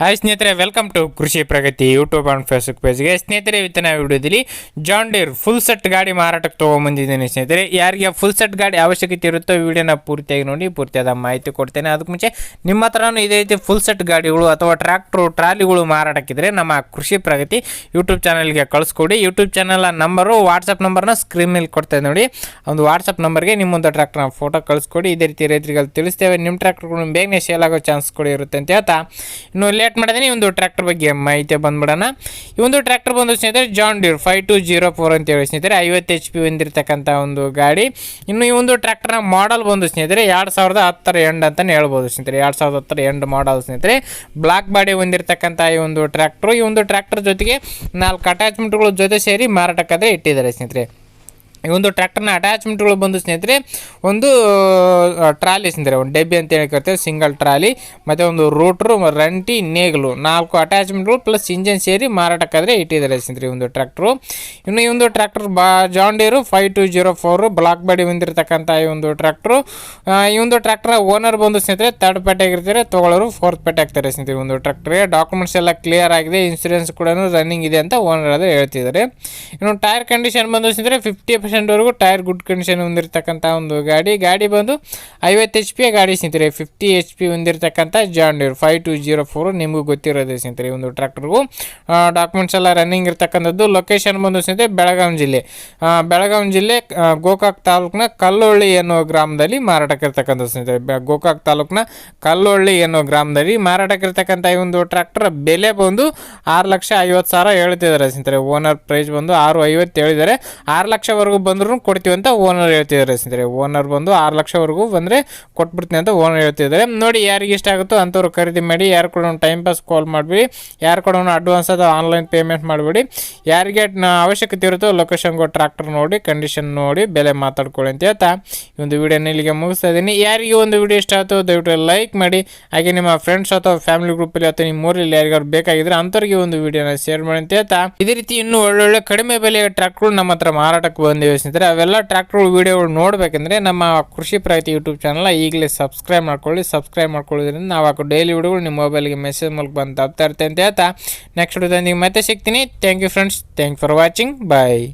Hi ಸ್ನೇಹಿತರೆ welcome to Krishi Pragati YouTube and Facebook ಪೇಜ್ಗೆ ಸ್ನೇಹಿತರೆ, ಇವತ್ತಿನ ವಿಡಿಯೋದಲ್ಲಿ ಜಾನ್ ಡೀರ್ ಫುಲ್ ಸೆಟ್ ಗಾಡಿ ಮಾರಾಟಕ್ಕೆ ತೊಗೊಂಬಂದಿದ್ದೀನಿ ಸ್ನೇಹಿತರೆ. ಯಾರಿಗೆ ಫುಲ್ ಸೆಟ್ ಗಾಡಿ ಅವಶ್ಯಕತೆ ಇರುತ್ತೋ ವಿಡಿಯೋನ ಪೂರ್ತಿಯಾಗಿ ನೋಡಿ, ಪೂರ್ತಿಯಾದ ಮಾಹಿತಿ ಕೊಡ್ತೇನೆ. ಅದಕ್ಕೆ ಮುಂಚೆ ನಿಮ್ಮ ಹತ್ರನೂ ಇದೇ ರೀತಿ ಫುಲ್ ಸೆಟ್ ಗಾಡಿಗಳು ಅಥವಾ ಟ್ರ್ಯಾಕ್ಟ್ರು ಟ್ರಾಲಿಗಳು ಮಾರಾಟಕ್ಕಿದ್ರೆ ನಮ್ಮ ಕೃಷಿ ಪ್ರಗತಿ ಯೂಟ್ಯೂಬ್ ಚಾನಲ್ಗೆ ಕಳಿಸ್ಕೊಡಿ. ಯೂಟ್ಯೂಬ್ ಚಾನಲ್ ನಂಬರು ವಾಟ್ಸಪ್ ನಂಬರ್ನ ಸ್ಕ್ರೀನ್ ಮೇಲೆ ಕೊಡ್ತೇನೆ ನೋಡಿ. ಒಂದು ವಾಟ್ಸಪ್ ನಂಬರ್ಗೆ ನಿಮ್ಮೊಂದು ಟ್ರ್ಯಾಕ್ಟರ್ನ ಫೋಟೋ ಕಳಿಸ್ಕೊಡಿ. ಇದೇ ರೀತಿ ರೈತರಿಗೆ ತಿಳಿಸ್ತೇವೆ. ನಿಮ್ಮ ಟ್ರ್ಯಾಕ್ಟರ್ಗಳು ಬೇಗನೆ ಸೇಲ್ ಆಗೋ ಚಾನ್ಸ್ ಕೂಡ ಇರುತ್ತೆ ಅಂತ ಹೇಳ್ತಾ. ಇನ್ನು ಲೇಟ್ ಮಾಡಿದ್ರೆ ಈ ಒಂದು ಟ್ರ್ಯಾಕ್ಟರ್ ಬಗ್ಗೆ ಮಾಹಿತಿ ಬಂದ್ಬಿಡೋಣ. ಈ ಒಂದು ಟ್ರ್ಯಾಕ್ಟರ್ ಬಂದು ಸ್ನೇಹಿತರೆ John Deere five two zero four ಅಂತ ಹೇಳಿ ಸ್ನೇಹಿತರೆ, ಐವತ್ತು ಎಚ್ ಪಿ ಹೊಂದಿರತಕ್ಕಂಥ ಒಂದು ಗಾಡಿ. ಇನ್ನು ಈ ಒಂದು ಟ್ರ್ಯಾಕ್ಟರ್ನ ಮಾಡಲ್ ಬಂದು ಸ್ನೇಹಿತರೆ, ಎರಡು ಸಾವಿರದ ಹತ್ತರ ಎಂಡ್ ಅಂತಲೇ ಹೇಳ್ಬೋದು ಸ್ನೇಹಿತರೆ. ಎರಡು ಸಾವಿರದ ಹತ್ತರ ಎಂಡ್ ಮಾಡಲ್ ಸ್ನೇಹಿತರೆ. ಬ್ಲಾಕ್ ಬಾಡಿ ಹೊಂದಿರತಕ್ಕಂಥ ಈ ಒಂದು ಟ್ರ್ಯಾಕ್ಟ್ರು ಈ ಒಂದು ಟ್ರ್ಯಾಕ್ಟರ್ ಜೊತೆಗೆ ನಾಲ್ಕು ಅಟ್ಯಾಚ್ಮೆಂಟ್ಗಳ ಜೊತೆ ಸೇರಿ ಮಾರಾಟಕ್ಕಾದರೆ ಇಟ್ಟಿದ್ದಾರೆ ಸ್ನೇಹಿತರೆ. ಈ ಒಂದು ಟ್ರ್ಯಾಕ್ಟರ್ನ ಅಟ್ಯಾಚ್ಮೆಂಟ್ಗಳು ಬಂದು ಸ್ನೇಹಿತರೆ, ಒಂದು ಟ್ರಾಲಿ ಸ್ನೇಹಿತರೆ, ಒಂದು ಡೆಬ್ಬಿ ಅಂತ ಹೇಳಿ ಕರ್ತೇವೆ, ಸಿಂಗಲ್ ಟ್ರಾಲಿ, ಮತ್ತು ಒಂದು ರೋಟ್ರು ರಂಟಿ, ನೇಗಲು, ನಾಲ್ಕು ಅಟ್ಯಾಚ್ಮೆಂಟ್ಗಳು ಪ್ಲಸ್ ಇಂಜನ್ ಸೇರಿ ಮಾರಾಟಕ್ಕಾದರೆ ಇಟ್ಟಿದ್ದಾರೆ ಸ್ನೇಹಿತರೆ ಒಂದು ಟ್ರ್ಯಾಕ್ಟ್ರು. ಇನ್ನು ಈ ಒಂದು ಟ್ರ್ಯಾಕ್ಟರ್ ಬಾ John Deere five two zero four block body ಹೊಂದಿರತಕ್ಕಂಥ ಈ ಒಂದು ಟ್ರ್ಯಾಕ್ಟ್ರು. ಈ ಒಂದು ಟ್ರ್ಯಾಕ್ಟರ್ ಓನರ್ ಬಂದು ಸ್ನೇಹಿತರೆ ತರ್ಡ್ ಪಾರ್ಟಿ ಆಗಿರ್ತಾರೆ ತೊಗೊಳ್ಳೋರು ಫೋರ್ತ್ ಪಾರ್ಟಿ ಆಗ್ತಾರೆ ಸ್ನೇಹಿತರೆ ಒಂದು ಟ್ರ್ಯಾಕ್ಟ್ರಿಗೆ ಡಾಕ್ಯುಮೆಂಟ್ಸ್ ಎಲ್ಲ ಕ್ಲಿಯರ್ ಆಗಿದೆ ಇನ್ಸೂರೆನ್ಸ್ ಕೂಡ ರನ್ನಿಂಗ್ ಇದೆ ಅಂತ ಓನರ್ ಅದು ಹೇಳ್ತಿದ್ದಾರೆ. ಇನ್ನು ಟೈರ್ ಕಂಡೀಷನ್ ಬಂದು ಸ್ನೇಹಿತರೆ ಫಿಫ್ಟಿ ಪರ್ಸೆಂಟ್ವರೆಗೂ ಟೈರ್ ಗುಡ್ ಕಂಡೀಷನ್ ಹೊಂದಿರತಕ್ಕಂಥ ಒಂದು ಗಾಡಿ. ಗಾಡಿ ಬಂದು ಐವತ್ತು ಎಚ್ ಪಿ ಗಾಡಿ ಸ್ನೇಹಿತರೆ ಫಿಫ್ಟಿ ಎಚ್ ಪಿ ಹೊಂದಿರತಕ್ಕಂಥ John Deere five two zero four ನಿಮಗೂ ಗೊತ್ತಿರೋದೇ ಸ್ನೇಹಿತರೆ ಈ ಒಂದು ಟ್ರ್ಯಾಕ್ಟರ್ಗೂ ಡಾಕ್ಯುಮೆಂಟ್ಸ್ ಎಲ್ಲ ರನ್ನಿಂಗ್ ಇರತಕ್ಕಂಥದ್ದು. ಲೊಕೇಶನ್ ಬಂದು ಸ್ನೇಹಿತರೆ ಬೆಳಗಾವಿ ಜಿಲ್ಲೆ. ಬೆಳಗಾವಿ ಜಿಲ್ಲೆ ಗೋಕಾಕ್ ತಾಲೂಕಿನ ಕಲ್ಲೊಳ್ಳಿ ಎನ್ನುವ ಗ್ರಾಮದಲ್ಲಿ ಮಾರಾಟಕ್ಕಿರ್ತಕ್ಕಂಥ ಸ್ನೇಹಿತರೆ. ಗೋಕಾಕ್ ತಾಲೂಕಿನ ಕಲ್ಲೊಳ್ಳಿ ಎನ್ನುವ ಗ್ರಾಮದಲ್ಲಿ ಮಾರಾಟಕ್ಕಿರ್ತಕ್ಕಂಥ ಈ ಒಂದು ಟ್ರ್ಯಾಕ್ಟರ್ ಬೆಲೆ ಬಂದು ಆರು ಲಕ್ಷ ಐವತ್ತು ಸಾವಿರ ಹೇಳ್ತಿದ್ದಾರೆ ಸ್ನೇಹಿತರೆ. ಓನರ್ ಪ್ರೈಸ್ ಬಂದು ಆರು ಐವತ್ತು ಹೇಳಿದ್ದಾರೆ. ಆರು ಲಕ್ಷವರೆಗೂ ಬಂದರೂ ಕೊಡ್ತೀವಿ ಅಂತ ಓನರ್ ಹೇಳ್ತಿದ್ದಾರೆ ಸ್ನೇಹಿತರೆ. ಓನರ್ ಬಂದು ಆರು ಲಕ್ಷವರೆಗೂ ಬಂದರೆ ಕೊಟ್ಬಿಡ್ತೀನಿ ಅಂತ ಓನರ್ ಹೇಳ್ತಿದ್ದಾರೆ. ನೋಡಿ ಯಾರಿಗೆ ಇಷ್ಟ ಆಗುತ್ತೋ ಅಂಥವ್ರು ಖರೀದಿ ಮಾಡಿ, ಯಾರು ಕೂಡ ಟೈಮ್ ಪಾಸ್ ಕಾಲ್ ಮಾಡಿಬಿಡಿ. ಯಾರು ಕೂಡ ಅಡ್ವಾನ್ಸ್ ಅದು ಆನ್ಲೈನ್ ಪೇಮೆಂಟ್ ಮಾಡಿಬಿಡಿ. ಯಾರಿಗೆ ಅವಶ್ಯಕತೆ ಇರುತ್ತೋ ಲೊಕೇಶನ್ಗೆ ಟ್ರ್ಯಾಕ್ಟರ್ ನೋಡಿ ಕಂಡೀಷನ್ ನೋಡಿ, ಬೆಲೆ ಮಾತಾಡ್ಕೊಳ್ಳಿ ಅಂತ ಹೇಳ್ತಾ ಈ ಒಂದು ವಿಡಿಯೋನ ಇಲ್ಲಿಗೆ ಮುಗಿಸ್ತಾ ಇದ್ದೀನಿ. ಯಾರಿಗೆ ಒಂದು ವಿಡಿಯೋ ಇಷ್ಟ ಆಯಿತು ದಯವಿಟ್ಟು ಲೈಕ್ ಮಾಡಿ. ಹಾಗೆ ನಿಮ್ಮ ಫ್ರೆಂಡ್ಸ್ ಅಥವಾ ಫ್ಯಾಮಿಲಿ ಗ್ರೂಪಲ್ಲಿ ಅಥವಾ ನಿಮ್ಮ ಊರಲ್ಲಿ ಯಾರಿಗಾರು ಬೇಕಾಗಿದ್ರೆ ಅಂಥವ್ರಿಗೆ ಒಂದು ವಿಡಿಯೋನ ಶೇರ್ ಮಾಡಿ ಅಂತ ಹೇಳ್ತಾ. ಇದೇ ರೀತಿ ಇನ್ನೂ ಒಳ್ಳೊಳ್ಳೆ ಕಡಿಮೆ ಬೆಲೆಯ ಟ್ರ್ಯಾಕ್ಟ್ರು ನಮ್ಮ ಹತ್ರ ಮಾರಾಟಕ್ಕೆ ಬಂದಿವೆ. ಸ್ನೇಹಿತರೆ, ಅವೆಲ್ಲ ಟ್ರ್ಯಾಕ್ಟರ್ ವೀಡಿಯೋಗಳು ನೋಡಬೇಕಂದ್ರೆ ನಮ್ಮ ಕೃಷಿ ಪ್ರಗತಿ ಯೂಟ್ಯೂಬ್ ಚಾನಲ್ ಈಗಲೇ ಸಬ್ಸ್ಕ್ರೈಬ್ ಮಾಡ್ಕೊಳ್ಳಿ ಸಬ್ಸ್ಕ್ರೈಬ್ ಮಾಡ್ಕೊಳ್ಳೋದ್ರಿಂದ ನಾವು ಹಾಕೋ ಡೈಲಿ ವಿಡಿಯೋಗಳು ನಿಮ್ಮ ಮೊಬೈಲ್ಗೆ ಮೆಸೇಜ್ ಮೂಲಕ ಬಂದು ತಪ್ತಾ ಇರುತ್ತೆ ಅಂತ ಹೇಳ್ತಾ. ನೆಕ್ಸ್ಟ್ ವಿಡಿಯೋದೊಂದಿಗೆ ಮತ್ತೆ ಸಿಗ್ತೀನಿ. Thank you friends thank for watching bye